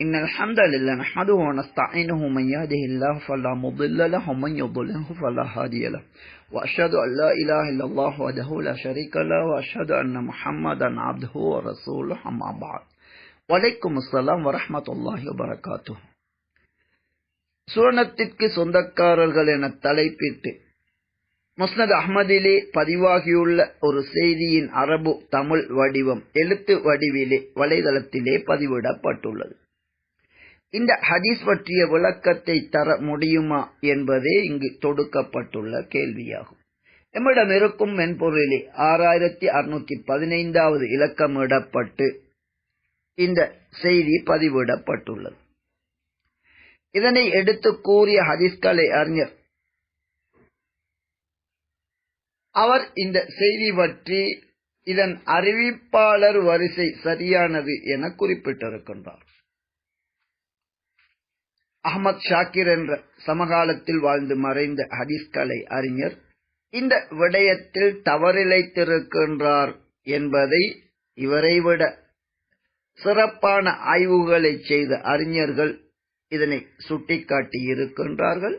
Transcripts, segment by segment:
إن الحمد لله نحمده ونستعينه من يهده الله فلا مضل له ومن يضلله فلا هادي له وأشهد أن لا إله إلا الله وحده لا شريك له وأشهد أن محمدا عبده ورسوله أما بعد வலைக்கும் அஸ்லாம் வரமத்துல்லாஹி வரகாத்து சுரணத்திற்கு சொந்தக்காரர்கள் என தலைப்பிட்டு முஸ்னத் அஹமதிலே பதிவாகியுள்ள ஒரு செய்தியின் அரபு தமிழ் வடிவம் எழுத்து வடிவிலே வலைதளத்திலே பதிவிடப்பட்டுள்ளது இந்த ஹதீஸ் பற்றிய விளக்கத்தை தர முடியுமா என்பதே இங்கு தொடுக்கப்பட்டுள்ள கேள்வியாகும். எம்மிடம் இருக்கும் மென்பொருளிலே ஆறாயிரத்தி அறுநூத்தி பதினைந்தாவது இலக்கமிடப்பட்டு இந்த செய்தி பதிவிடப்பட்டுள்ளது. இதனை எடுத்து கூறிய ஹதீஸ்கலை அறிஞர் அவர் இந்த செய்தி பற்றி இதன் அறிவிப்பாளர் வரிசை சரியானது என குறிப்பிட்டிருக்கின்றார். அகமத் ஷாக்கிர் என்ற சமகாலத்தில் வாழ்ந்து மறைந்த ஹதீஸ்கலை அறிஞர் இந்த விடயத்தில் தவறிழைத்திருக்கின்றார் என்பதை இவரை விட சிறப்பான ஆய்வுகளை செய்த அறிஞர்கள் இதனை சுட்டிக்காட்டி இருக்கின்றார்கள்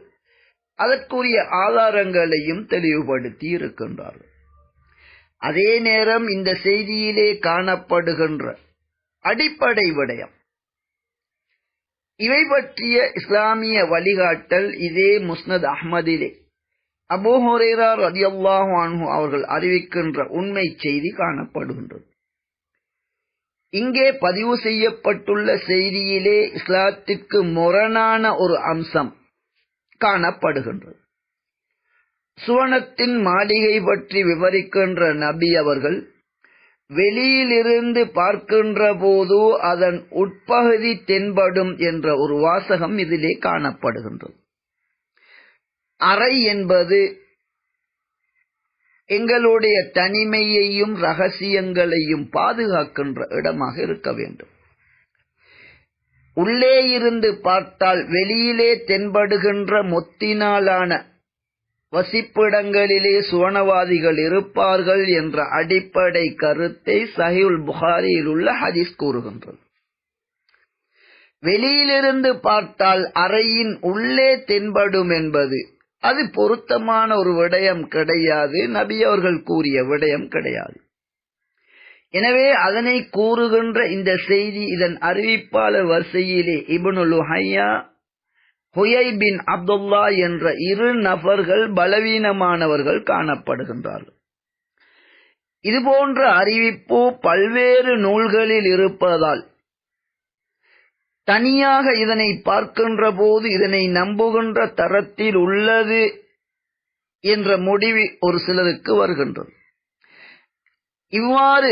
அதற்குரிய ஆதாரங்களையும் தெளிவுபடுத்தி இருக்கின்றார்கள். அதே நேரம் இந்த செய்தியிலே காணப்படுகின்ற அடிப்படை விடயம் இவை பற்றிய இஸ்லாமிய வழிகாட்டல் இதே முஸ்னத் அஹ்மதிலே. அபூ ரதி அல்லாஹு அன்ஹு அவர்கள் அறிவிக்கின்ற உண்மை செய்தி காணப்படுகின்றது. இங்கே பதிவு செய்யப்பட்டுள்ள செய்தியிலே இஸ்லாத்திற்கு முரணான ஒரு அம்சம் காணப்படுகின்றது. சுவனத்தின் மாளிகை பற்றி விவரிக்கின்ற நபி அவர்கள் வெளியிலிருந்து பார்க்கின்ற போது அதன் உட்பகுதி தென்படும் என்ற ஒரு வாசகம் இதிலே காணப்படுகின்றது. அறை என்பது எங்களுடைய தனிமையையும் ரகசியங்களையும் பாதுகாக்கின்ற இடமாக இருக்க வேண்டும். உள்ளே இருந்து பார்த்தால் வெளியிலே தென்படுகின்ற மொத்தினாலான வசிப்பிடங்களிலே சுவனவாதிகள் இருப்பார்கள் என்ற அடிப்படை கருத்தை சஹிவுல் புகாரியில் உள்ள ஹதீஸ் கூறுகின்றது. வெளியிலிருந்து பார்த்தால் அறையின் உள்ளே தென்படும் என்பது அது பொருத்தமான ஒரு விடயம் கிடையாது நபி அவர்கள் கூறிய விடயம் கிடையாது. எனவே அதனை கூறுகின்ற இந்த செய்தி இதன் அறிவிப்பாளர் வரிசையிலே இபுனுல் ஹையா ஹுயை பின் அப்துல்லா என்ற இரு நபர்கள் பலவீனமானவர்கள் காணப்படுகின்றார்கள். இதுபோன்ற அறிவிப்பு பல்வேறு நூல்களில் இருப்பதால் தனியாக இதனை பார்க்கின்ற போது இதனை நம்புகின்ற தரத்தில் உள்ளது என்ற முடிவு ஒரு சிலருக்கு வருகின்றது. இவ்வாறு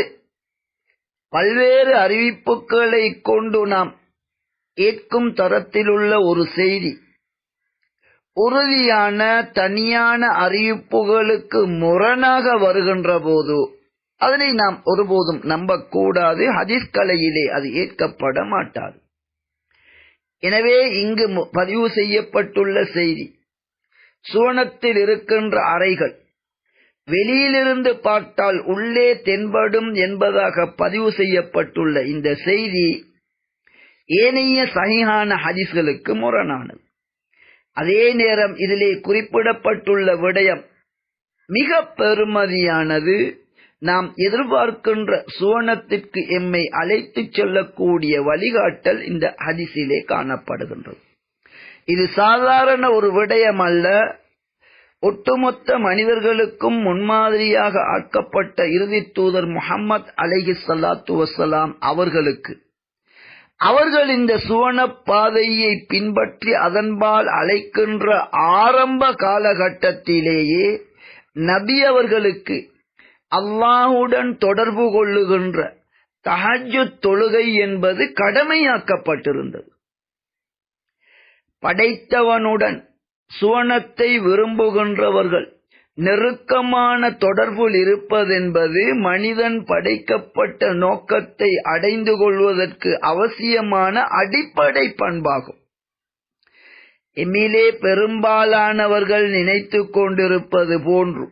பல்வேறு அறிவிப்புகளை கொண்டு நாம் ஏற்கும் தரத்திலுள்ள ஒரு செய்தி. உறுதியான தனியான அறிவிப்புகளுக்கு முரணாக வருகின்ற போது அதனை நாம் ஒருபோதும் நம்பக்கூடாது. ஹதீஸ் கலையிலே அது ஏற்கப்பட மாட்டாது. எனவே இங்கு பதிவு செய்யப்பட்டுள்ள செய்தி. சுவனத்தில் இருக்கின்ற அறைகள். வெளியிலிருந்து பார்த்தால் உள்ளே தென்படும் என்பதாக பதிவு செய்யப்பட்டுள்ள இந்த செய்தி ஏனைய சகிஹான ஹதிஸ்களுக்கு முரணானது. அதே நேரம் இதிலே குறிப்பிடப்பட்டுள்ள விடயம் மிக பெருமதியானது. நாம் எதிர்பார்க்கின்ற சுவனத்திற்கு எம்மை அழைத்துச் செல்லக்கூடிய வழிகாட்டல் இந்த ஹதிசிலே காணப்படுகின்றது. இது சாதாரண ஒரு விடயம் அல்ல. ஒட்டுமொத்த மனிதர்களுக்கும் முன்மாதிரியாக ஆக்கப்பட்ட இறுதி தூதர் முகமது அலஹி சல்லாத்து வசலாம் அவர்களுக்கு அவர்கள் இந்த சுவன பாதையை பின்பற்றி அதன்பால் அழைக்கின்ற ஆரம்ப காலகட்டத்திலேயே நபி அவர்களுக்கு அல்லாஹுடன் தொடர்பு கொள்ளுகின்ற தஹஜு தொழுகை என்பது கடமையாக்கப்பட்டிருந்தது. படைத்தவனுடன் சுவனத்தை விரும்புகின்றவர்கள் நெருக்கமான தொடர்பில் இருப்பதென்பது மனிதன் படைக்கப்பட்ட நோக்கத்தை அடைந்து கொள்வதற்கு அவசியமான அடிப்படை பண்பாகும். எம்மிலே பெரும்பாலானவர்கள் நினைத்து கொண்டிருப்பது போன்று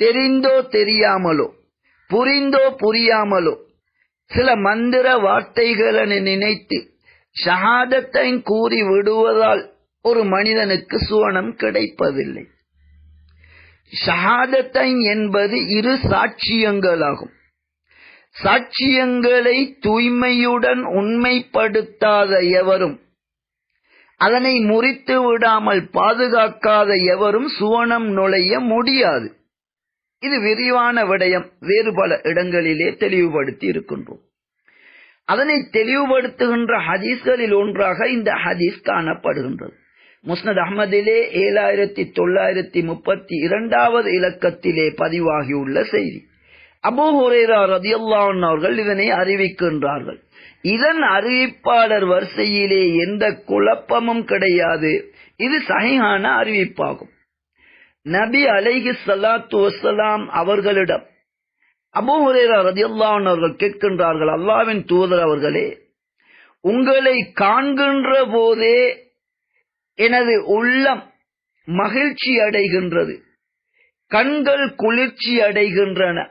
தெரிந்தோ தெரியாமலோ புரிந்தோ புரியாமலோ சில மந்திர வார்த்தைகளை நினைத்து ஷஹாதத்தை கூறி விடுவதால் ஒரு மனிதனுக்கு சுவனம் கிடைப்பதில்லை. ஷஹாதத்தை என்பது இரு சாட்சியங்களாகும். சாட்சியங்களை தூய்மையுடன் உண்மைப்படுத்தாத எவரும் அதனை முறித்து விடாமல் பாதுகாக்காத எவரும் சுவனம் நுழைய முடியாது. இது விரிவான விடயம். வேறு பல இடங்களிலே தெளிவுபடுத்தி இருக்கின்றோம். அதனை தெளிவுபடுத்துகின்ற ஹதீஸ்களில் ஒன்றாக இந்த ஹதீஸ் காணப்படுகின்றது. முஸ்னத் அஹமதிலே ஏழாயிரத்தி தொள்ளாயிரத்தி முப்பத்தி இரண்டாவது இலக்கத்திலே பதிவாகியுள்ள செய்தி. அபு ஹுரேரா ரதியுல்லான் அவர்கள் இதனை அறிவிக்கின்றார்கள். இதன் அறிவிப்பாளர் வரிசையிலே எந்த குழப்பமும் கிடையாது. இது சகையான அறிவிப்பாகும். நபி அலைஹி சலாத்து வசலாம் அவர்களிடம் அபு ஹுரேரா ரதியுல்லான் அவர்கள் கேட்கின்றார்கள் அல்லாவின் தூதர் அவர்களே உங்களை காண்கின்ற போதே எனது உள்ளம் மகிழ்ச்சி அடைகின்றது. கண்கள் குளிர்ச்சி அடைகின்றன.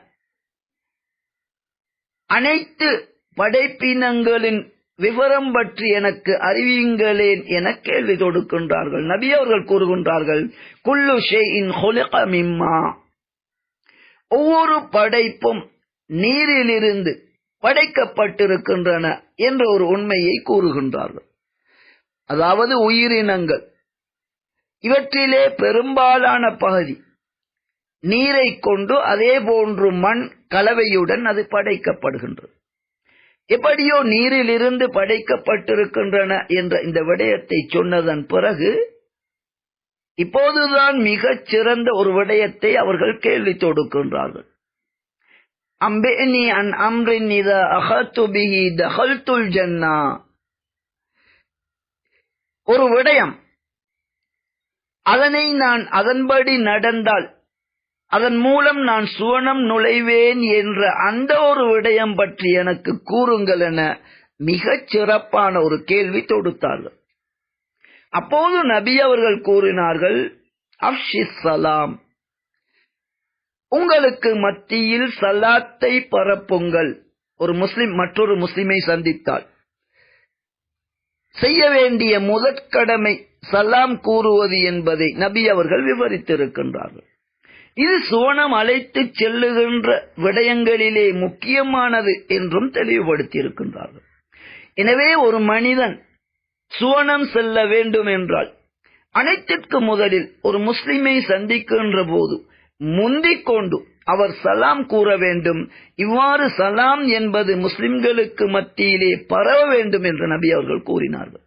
அனைத்து படைப்பினங்களின் விவரம் பற்றி எனக்கு அறிவியுங்களேன் என கேள்வி தொடுக்கின்றார்கள். நபி அவர்கள் கூறுகின்றார்கள் குல்லு ஷெயின் மிம்மா. ஒவ்வொரு படைப்பும் நீரிலிருந்து படைக்கப்பட்டிருக்கின்றன என்ற ஒரு உண்மையை கூறுகின்றார்கள். அதாவது உயிரினங்கள். இவற்றிலே பெரும்பாலான பகுதி நீரை கொண்டு அதே போன்று மண் கலவையுடன் அது படைக்கப்படுகின்றது. எப்படியோ நீரிலிருந்து படைக்கப்பட்டிருக்கின்றன என்ற இந்த விடயத்தை சொன்னதன் பிறகு இப்போதுதான் மிகச் சிறந்த ஒரு விடயத்தை அவர்கள் கேள்வி தொடுக்கின்றார்கள். அம்பேனி அன் அம்ரின் இத அகத்து பிஹி தஹல்துல் ஜன்னா. ஒரு விடயம். அதனை நான் அதன்படி நடந்தால் அதன் மூலம் நான் சுவனம் நுழைவேன் என்ற அந்த ஒரு விடயம் பற்றி எனக்கு கூறுங்கள் என மிகச் சிறப்பான ஒரு கேள்வி தொடுத்தார்கள். அப்போது நபி அவர்கள் கூறினார்கள் அப்ஷிஸ் சலாம் உங்களுக்கு மத்தியில் சலாத்தை பரப்புங்கள். ஒரு முஸ்லிம் மற்றொரு முஸ்லிமை சந்தித்தால் செய்ய வேண்டிய முதற்கடமை சலாம் கூறுவது என்பதை நபி அவர்கள் விவரித்திருக்கின்றார்கள். இது சுவனம் அழைத்து செல்லுகின்ற விடயங்களிலே முக்கியமானது என்றும் தெளிவுபடுத்தியிருக்கின்றார்கள். எனவே ஒரு மனிதன் சுவனம் செல்ல வேண்டும் என்றால் அனைத்திற்கு முதலில் ஒரு முஸ்லிமை சந்திக்கின்ற போது முந்திக் கொண்டு அவர் சலாம் கூற வேண்டும். இவ்வாறு சலாம் என்பது முஸ்லிம்களுக்கு மத்தியிலே பரவ வேண்டும் என்று நபி அவர்கள் கூறினார்கள்.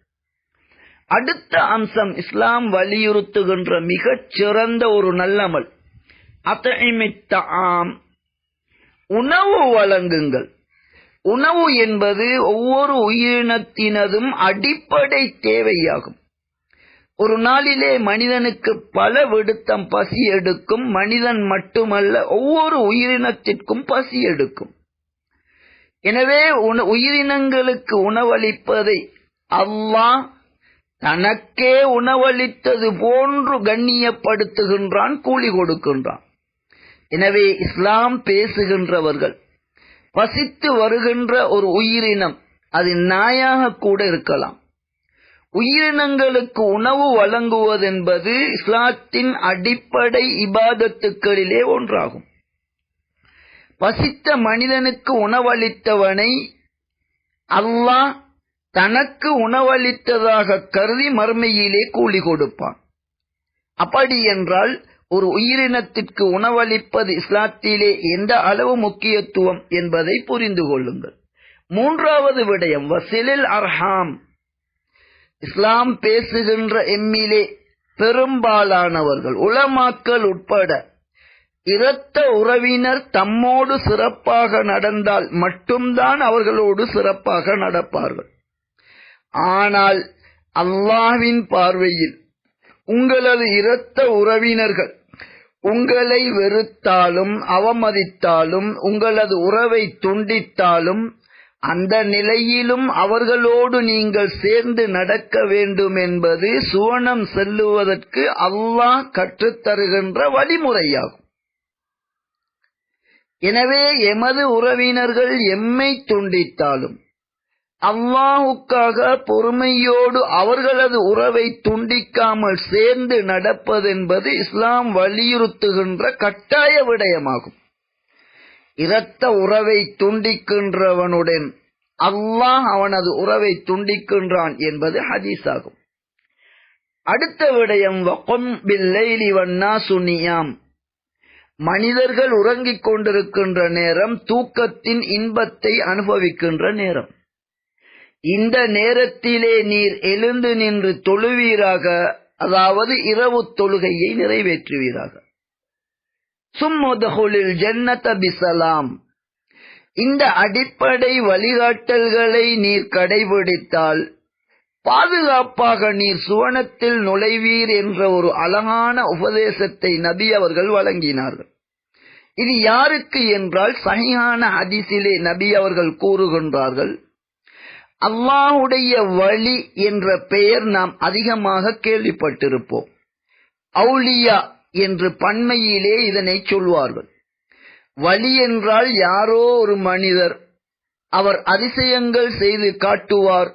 அடுத்த அம்சம் இஸ்லாம் வலியுறுத்துகின்ற மிகச் சிறந்த ஒரு நல்லமல். அத்தமித்தாம் உணவு வழங்குங்கள். உணவு என்பது ஒவ்வொரு உயிரினத்தினதும் அடிப்படை தேவையாகும். ஒரு நாளிலே மனிதனுக்கு பல விடுத்தம் பசி எடுக்கும் மனிதன் மட்டுமல்ல ஒவ்வொரு உயிரினத்திற்கும் பசி எடுக்கும். எனவே உயிரினங்களுக்கு உணவளிப்பதை அல்லாஹ் தனக்கே உணவளித்தது போன்று கண்ணியப்படுத்துகின்றான் கூலி கொடுக்கின்றான். எனவே இஸ்லாம் பேசுகின்றவர்கள் பசித்து வருகின்ற ஒரு உயிரினம் அது நாயாக கூட இருக்கலாம். உயிரினங்களுக்கு உணவு வழங்குவதென்பது இஸ்லாத்தின் அடிப்படை இபாதத்துக்களிலே ஒன்றாகும். பசித்த மனிதனுக்கு உணவளித்தவனை அல்லாஹ் தனக்கு உணவளித்ததாக கருதி மறுமையிலே கூலி கொடுப்பான். அப்படி என்றால் ஒரு உயிரினத்திற்கு உணவளிப்பது இஸ்லாத்திலே எந்த அளவு முக்கியத்துவம் என்பதை புரிந்து கொள்ளுங்கள். மூன்றாவது விடயம் வசிலில் அர்ஹாம். இஸ்லாம் பேசுகின்ற எம்மிலே பெரும்பாலானவர்கள் உளமாக்கல் உட்பட இரத்த உறவினர் தம்மோடு சிறப்பாக நடந்தால் மட்டும்தான் அவர்களோடு சிறப்பாக நடப்பார்கள். ஆனால் அல்லாவின் பார்வையில் உங்களது இரத்த உறவினர்கள் உங்களை வெறுத்தாலும் அவமதித்தாலும் உங்களது உறவை துண்டித்தாலும் அந்த நிலையிலும் அவர்களோடு நீங்கள் சேர்ந்து நடக்க வேண்டும் என்பது சுவனம் செல்லுவதற்கு அல்லாஹ் கற்றுத்தருகின்ற வழிமுறையாகும். எனவே எமது உறவினர்கள் எம்மை துண்டித்தாலும் அல்லாஹுக்காக பொறுமையோடு அவர்களது உறவை துண்டிக்காமல் சேர்ந்து நடப்பதென்பது இஸ்லாம் வலியுறுத்துகின்ற கட்டாய விடயமாகும். இரத்த உறவை துண்டிக்கின்றவனுடன் அல்லாஹ் அவனது உறவை துண்டிக்கின்றான் என்பது ஹதீஸ் ஆகும் அடுத்த விடயம் வண்ணா சுனியாம் மனிதர்கள் உறங்கிக் கொண்டிருக்கின்ற நேரம் தூக்கத்தின் இன்பத்தை அனுபவிக்கின்ற நேரம். இந்த நேரத்திலே நீர் எழுந்து நின்று தொழுவீராக அதாவது இரவு தொழுகையை நிறைவேற்றுவீராக. சும்முதகுலில் ஜன்னத பிசலாம். இந்த அடிப்படை வழிகாட்டல்களை நீர் கடைபிடித்தால் பாதுகாப்பாக நீர் சுவனத்தில் நுழைவீர் என்ற ஒரு அழகான உபதேசத்தை நபி அவர்கள் வழங்கினார்கள். இது யாருக்கு என்றால் சகியான அதிசிலே நபி அவர்கள் கூறுகின்றார்கள் அல்லாஹுடைய வழி என்ற பெயர் நாம் அதிகமாக கேள்விப்பட்டிருப்போம். அவுலியா என்று பன்மையிலே இதனை சொல்வார்கள். வழி என்றால் யாரோ ஒரு மனிதர் அவர் அதிசயங்கள் செய்து காட்டுவார்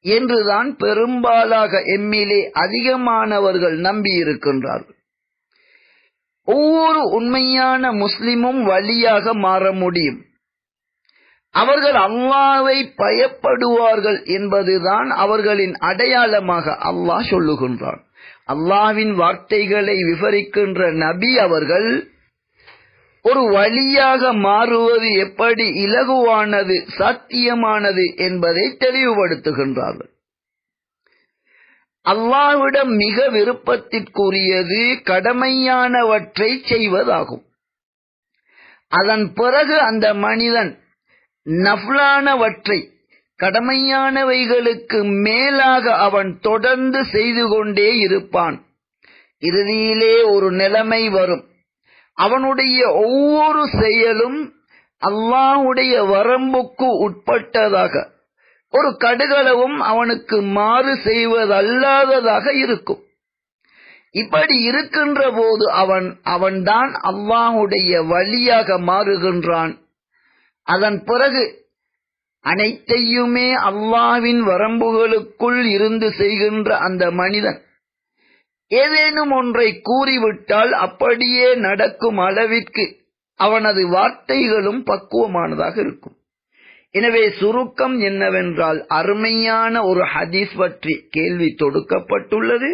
என்றுதான் பெரும்பாலாக எம்மிலே அதிகமானவர்கள் நம்பியிருக்கின்றார்கள். ஒவ்வொரு உண்மையான முஸ்லிமும் வழியாக மாற முடியும். அவர்கள் அல்லாவை பயப்படுவார்கள் என்பதுதான் அவர்களின் அடையாளமாக அல்லாஹ் சொல்லுகின்றான். அல்லாவின் வார்த்தைகளை விவரிக்கின்ற நபி அவர்கள் ஒரு வழியாக மாறுவது எப்படி இலகுவானது சாத்தியமானது என்பதை தெளிவுபடுத்துகின்றார்கள். அல்லாவிடம் மிக விருப்பத்திற்குரியது கடமையானவற்றை செய்வதாகும். அதன் பிறகு அந்த மனிதன் நஃப்லானவற்றை கடமையானவைகளுக்கு மேலாக அவன் தொடர்ந்து செய்து கொண்டே இருப்பான். இறுதியிலே ஒரு நிலைமை வரும். அவனுடைய ஒவ்வொரு செயலும் அல்லாஹுடைய வரம்புக்கு உட்பட்டதாக ஒரு கடுகளவும் அவனுக்கு மாறு செய்வதல்லாததாக இருக்கும். இப்படி இருக்கின்ற போது அவன் அவன்தான் அல்லாஹுடைய வழியாக மாறுகின்றான். அதன் பிறகு அனைத்தையுமே அல்லாவின் வரம்புகளுக்குள் இருந்து செய்கின்ற அந்த மனிதன். ஏதேனும் ஒன்றை கூறிவிட்டால் அப்படியே நடக்கும் அளவிற்கு அவனது வார்த்தைகளும் பக்குவமானதாக இருக்கும். எனவே சுருக்கம் என்னவென்றால் அருமையான ஒரு ஹதீஸ் பற்றி கேள்வி தொடுக்கப்பட்டுள்ளது.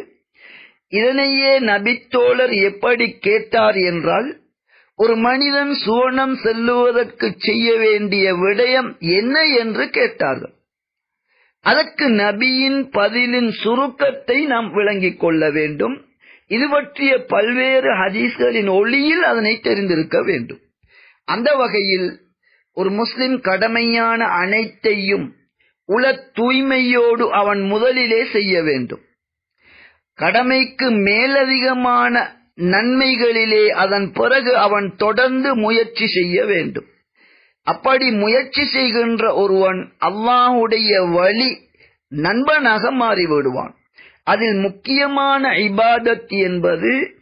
இதனையே நபித்தோழர் எப்படி கேட்டார் என்றால் ஒரு மனிதன் சுவனம் செல்லுவதற்கு செய்ய வேண்டிய விடயம் என்ன என்று கேட்டார்கள். அதற்கு நபியின் பதிலின் சுருக்கத்தை நாம் விளங்கிக் கொள்ள வேண்டும். இது பற்றிய பல்வேறு ஹதீஸ்களின் ஒளியில் அதனை தெரிந்திருக்க வேண்டும். அந்த வகையில் ஒரு முஸ்லிம் கடமையான அனைத்தையும் உல தூய்மையோடு அவன் முதலிலே செய்ய வேண்டும். கடமைக்கு மேலதிகமான நன்மைகளிலே அதன் பிறகு அவன் தொடர்ந்து முயற்சி செய்ய வேண்டும். அப்படி முயற்சி செய்கின்ற ஒருவன் அல்லாஹுடைய வழி நண்பனாக மாறிவிடுவான். அதில் முக்கியமான இபாதத் என்பது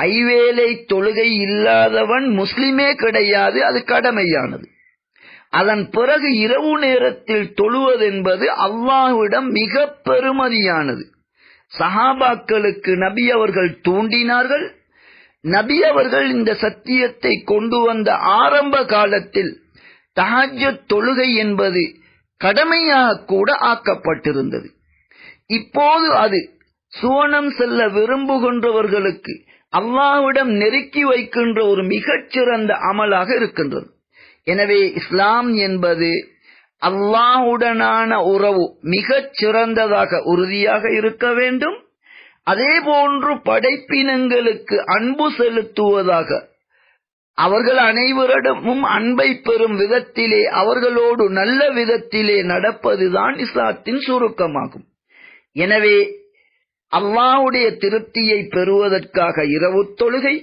ஐவேளை தொழுகை இல்லாதவன் முஸ்லிமே கிடையாது அது கடமையானது. அதன் பிறகு இரவு நேரத்தில் தொழுவதென்பது அல்லாஹுவிடம் மிக பெருமதியானது. சஹாபாக்களுக்கு நபி அவர்கள் தூண்டினார்கள். நபி அவர்கள் இந்த சத்தியத்தை கொண்டு வந்த ஆரம்ப காலத்தில் தஹஜத் தொழுகை என்பது கடமையாக கூட ஆக்கப்பட்டிருந்தது. இப்போது அது சுவனம் செல்ல விரும்புகின்றவர்களுக்கு அல்லாவிடம் நெருக்கி வைக்கின்ற ஒரு மிகச்சிறந்த அமலாக இருக்கின்றது. எனவே இஸ்லாம் என்பது அல்லாஹுடனான உறவு மிகச் சிறந்ததாக உறுதியாக இருக்க வேண்டும். அதே போன்று படைப்பினங்களுக்கு அன்பு செலுத்துவதாக அவர்கள் அனைவரிடமும் அன்பை பெறும் விதத்திலே அவர்களோடு நல்ல விதத்திலே நடப்பதுதான் இஸ்லாத்தின் சுருக்கமாகும். எனவே அல்லாவுடைய திருப்தியை பெறுவதற்காக இரவு தொழுகை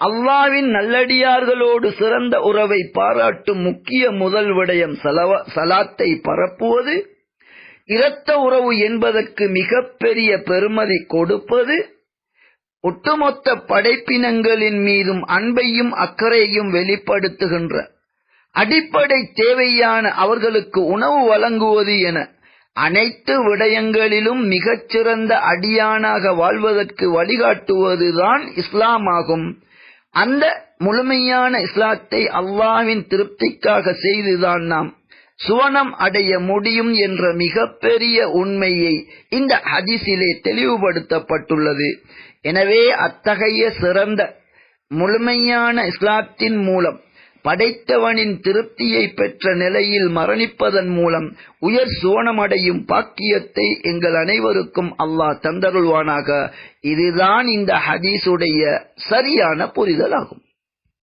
அல்லாவின் நல்லடியார்களோடு சிறந்த உறவை பாராட்டும் முக்கிய முதல் விடயம் சலாத்தை பரப்புவது இரத்த உறவு என்பதற்கு மிகப்பெரிய பெருமதி கொடுப்பது ஒட்டுமொத்த படைப்பினங்களின் மீதும் அன்பையும் அக்கறையும் வெளிப்படுத்துகின்ற அடிப்படை தேவையான அவர்களுக்கு உணவு வழங்குவது என அனைத்து விடயங்களிலும் மிகச்சிறந்த அடியானாக வாழ்வதற்கு வழிகாட்டுவதுதான் இஸ்லாமாகும். அந்த முழுமையான இஸ்லாத்தை அல்லாவின் திருப்திக்காக செய்துதான் நாம் சுவனம் அடைய முடியும் என்ற மிகப்பெரிய உண்மையை இந்த ஹதிசிலே தெளிவுபடுத்தப்பட்டுள்ளது. எனவே அத்தகைய சிறந்த முழுமையான இஸ்லாத்தின் மூலம் படைத்தவனின் திருப்தியை பெற்ற நிலையில் மரணிப்பதன் மூலம் உயர் சுவனமடையும் பாக்கியத்தை எங்கள் அனைவருக்கும் அல்லாஹ் தந்தருள்வானாக. இதுதான் இந்த ஹதீஸுடைய சரியான புரிதலாகும்.